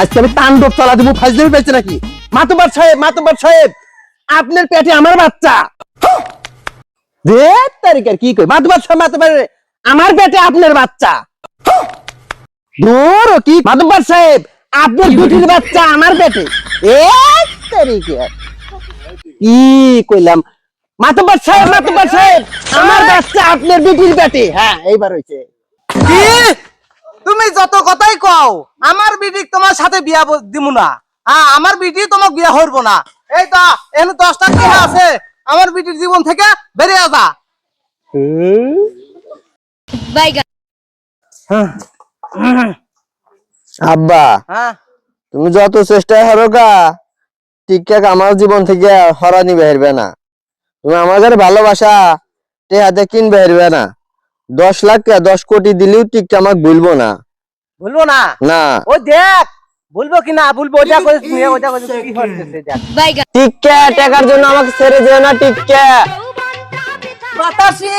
আজকে আমি তাণ্ডব চালা দিব ফাইজলামি পেয়েছে নাকি? মাতুবার সাহেব মাতুবার সাহেব, আপনার পেটে আমার বাচ্চা। দে তারিখের কি কই? মাতুবার সাহেব আমার পেটে আপনার বাচ্চা। দূর কি? সাহেব, আপনার দুটির বাচ্চা আমার পেটে। এ তারিখের কি কইলাম? মাতুবার সাহেব মাতুবার সাহেব, আমার বাচ্চা আপনার বিটির পেটে। হ্যাঁ এইবার হইছে। কি? যত কথাই কও আমার বিটি তোমার সাথে বিয়া ব- দিমু না। হ্যাঁ আমার বিটি তোমাক বিয়া হইব না। এই তো এখানে দশটা টাকা আছে আমার বিটির জীবন থেকে বেরিয়ে যা। বাইগান আব্বা হ্যাঁ। তুমি যত চেষ্টা করো গা ঠিকঠাক আমার জীবন থেকে হরানি বেরবে না। তুমি আমার কাছে ভালোবাসা তে হাতে কিন বেরবে না। দশ লাখ দশ কোটি দিলেও ঠিকঠাক আমাকে ভুলবো না। বলব না? না। ও দেখ ভুলবো কি না? বলব ওটা করে তুমি ওটা করে কি হচ্ছে দেখ। বাইগান টিকা টাকার জন্য আমাকে ছেড়ে দিও না টিকা বাতাসি!